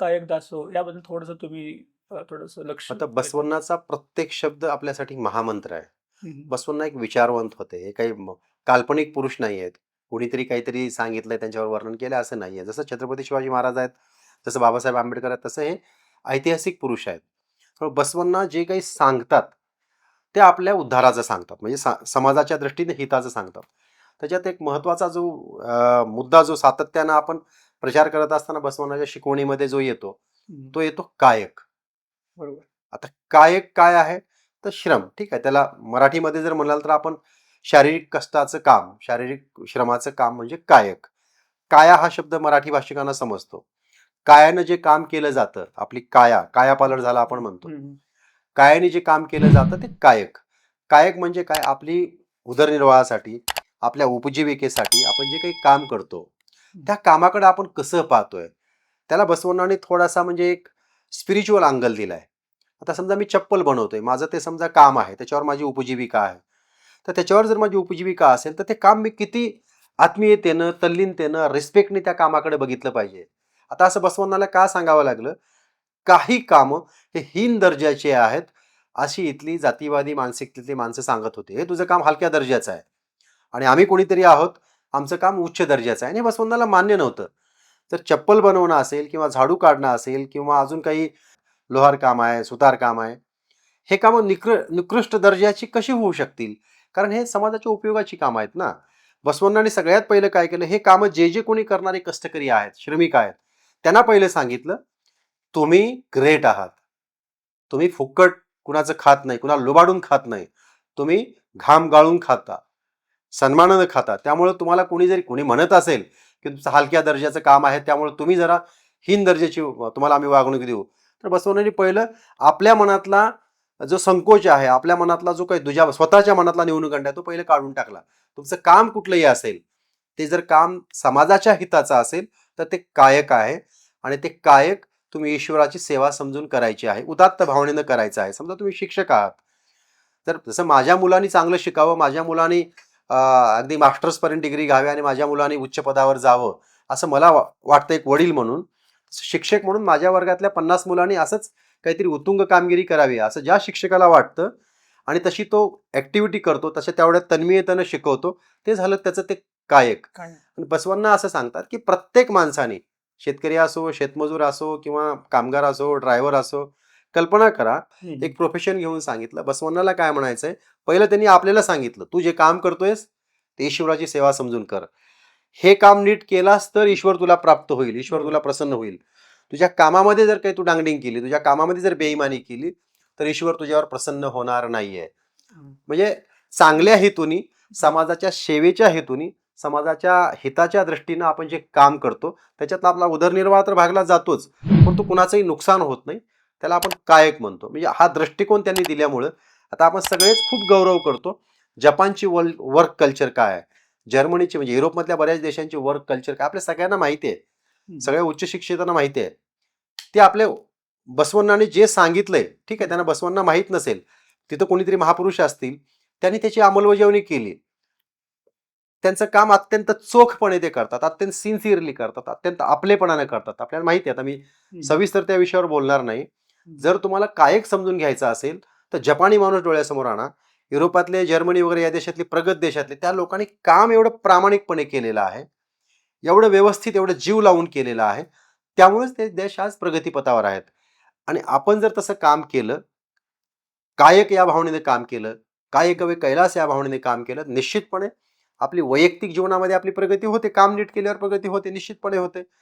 कायक दासो याबद्दल थोडंसं तुम्ही थोडंसं लक्ष आता बसवण्णाचा प्रत्येक शब्द आपल्यासाठी महामंत्र आहे. बसवण्णा एक विचारवंत होते. हे काही काल्पनिक पुरुष नाही आहेत. कुणीतरी काहीतरी सांगितलंय त्यांच्यावर वर्णन केलं असं नाही आहे. जसं छत्रपती शिवाजी महाराज आहेत जसं बाबासाहेब आंबेडकर आहेत तसं हे ऐतिहासिक पुरुष आहेत. बसवण्णा जे काही सांगतात ते आपल्या उद्धाराचं सांगतात. म्हणजे समाजाच्या दृष्टीने हिताचं सांगतात. त्याच्यात एक महत्त्वाचा जो मुद्दा जो सातत्यानं आपण प्रचार करत असताना बसवण्याच्या शिकवणीमध्ये जो येतो. तो येतो कायक. बरोबर. आता कायक काय आहे? तर श्रम. ठीक आहे त्याला मराठीमध्ये जर म्हणाल तर आपण शारीरिक कष्टाचं काम शारीरिक श्रमाचं काम म्हणजे कायक. काया हा शब्द मराठी भाषिकांना समजतो. कायानं जे काम केलं जातं आपली काया कायापालट झाला आपण म्हणतो. कायाने जे काम केलं जातं ते कायक. कायक म्हणजे काय? आपली उदरनिर्वाहासाठी आपल्या उपजीविकेसाठी आपण जे काही काम करतो त्या कामाकडे आपण कसं पाहतोय? त्याला बसवण्याने थोडासा म्हणजे एक स्पिरिच्युअल अँगल दिलाय. आता समजा मी चप्पल बनवतोय माझं ते समजा काम आहे त्याच्यावर माझी उपजीविका आहे. तर त्याच्यावर जर माझी उपजीविका असेल तर ते काम मी किती आत्मीयतेनं तल्लीनतेनं रिस्पेक्टने त्या कामाकडे बघितलं पाहिजे. आता असं बसवण्याला का सांगावं लागलं? काही कामं हे हीन दर्जाचे आहेत अशी इथली जातीवादी मानसिकतेतली माणसं सांगत होते. हे तुझं काम हलक्या दर्जाचं आहे. आणि आम्ही कोणीतरी आहोत आमचं काम उच्च दर्जाचं आहे. आणि हे बसवंताला मान्य नव्हतं. तर चप्पल बनवणं असेल किंवा झाडू काढणं असेल किंवा अजून काही लोहार काम आहे सुतार काम आहे हे कामं निकृ निकृष्ट दर्जाची कशी होऊ शकतील? कारण हे समाजाच्या उपयोगाची कामं आहेत ना. बसवण्णाने सगळ्यात पहिलं काय केलं? हे कामं जे जे कोणी करणारे कष्टकरी आहेत श्रमिक आहेत त्यांना पहिले सांगितलं तुम्ही ग्रेट आहात. तुम्ही फुकट कुणाचं खात नाही कुणाला लुबाडून खात नाही. तुम्ही घाम गाळून खाता. सन्मानानं खाता त्यामुळं तुम्हाला कोणी जरी कोणी म्हणत असेल की तुमचं हलक्या दर्जाचं काम आहे त्यामुळे तुम्ही जरा हीन दर्जाची तुम्हाला आम्ही वागणूक देऊ. तर बसवण्याने पहिलं आपल्या मनातला जो संकोच आहे आपल्या मनातला जो काही दुजा स्वतःच्या मनातला निवडणूकंड आहे तो पहिलं काढून टाकला. तुमचं काम कुठलंही असेल ते जर काम समाजाच्या हिताचं असेल तर ते कायक आहे. आणि ते कायक तुम्ही ईश्वराची सेवा समजून करायची आहे उदात्त भावनेनं करायचं आहे. समजा तुम्ही शिक्षक आहात. तर जसं माझ्या मुलांनी चांगलं शिकावं माझ्या मुलांनी अगदी मास्टर्सपर्यंत डिग्री घ्यावी आणि माझ्या मुलांनी उच्च पदावर जावं असं मला वाटतं एक वडील म्हणून. शिक्षक म्हणून माझ्या वर्गातल्या पन्नास मुलांनी असंच काहीतरी उत्तुंग कामगिरी करावी असं ज्या शिक्षकाला वाटतं आणि तशी तो ॲक्टिव्हिटी करतो तशा तेवढ्या तन्मयतेनं शिकवतो ते झालं त्याचं ते कायक. काय आणि बसवांना असं सांगतात की प्रत्येक माणसाने शेतकरी असो शेतमजूर असो किंवा कामगार असो ड्रायव्हर असो कल्पना करा. एक प्रोफेशन घेऊन सांगितलं. बसवण्णाला काय म्हणायचंय? पहिलं त्यांनी आपल्याला सांगितलं तू जे काम करतोयस ते ईश्वराची सेवा समजून कर. हे काम नीट केलास तर ईश्वर तुला प्राप्त होईल ईश्वर तुला प्रसन्न होईल. तुझ्या कामामध्ये जर काही तू डांगडिंग केली तुझ्या कामामध्ये जर बेईमानी केली तर ईश्वर तुझ्यावर प्रसन्न होणार नाहीये. म्हणजे चांगल्या हेतूनी समाजाच्या सेवेच्या हेतूनी समाजाच्या हिताच्या दृष्टीनं आपण जे काम करतो त्याच्यात आपला उदरनिर्वाह तर भागला जातोच. पण तो कुणाचंही नुकसान होत नाही. त्याला आपण कायक म्हणतो. म्हणजे हा दृष्टिकोन त्यांनी दिल्यामुळं आता आपण सगळेच खूप गौरव करतो जपानची वर्ल्ड वर्क कल्चर काय आहे? जर्मनीची म्हणजे युरोपमधल्या बऱ्याच देशांची वर्क कल्चर काय आपल्या सगळ्यांना माहिती आहे. सगळ्या उच्च शिक्षितांना माहिती आहे. ते आपल्या बसवण्णाने जे सांगितलंय ठीक आहे त्यांना बसवण्णा माहीत नसेल तिथं कोणीतरी महापुरुष असतील त्यांनी त्याची अंमलबजावणी केली. त्यांचं काम अत्यंत चोखपणे ते करतात अत्यंत सिन्सिअरली करतात अत्यंत आपलेपणाने करतात. आपल्याला माहिती आहे आता मी. सविस्तर त्या विषयावर बोलणार नाही. जर तुम्हाला कायक समजून घ्यायचं असेल तर जपानी माणूस डोळ्यासमोर आणा. युरोपातले जर्मनी वगैरे या देशातले प्रगत देशातले त्या लोकांनी काम एवढं प्रामाणिकपणे केलेलं आहे. एवढं व्यवस्थित एवढं जीव लावून केलेलं आहे. त्यामुळेच ते देश आज प्रगतीपथावर आहेत. आणि आपण जर तसं काम केलं कायक या भावनेने काम केलं कायक वे कैलास या भावनेने काम केलं निश्चितपणे आपली वैयक्तिक जीवनामध्ये आपली प्रगती होते काम नीट केल्यावर प्रगती होते निश्चितपणे होते.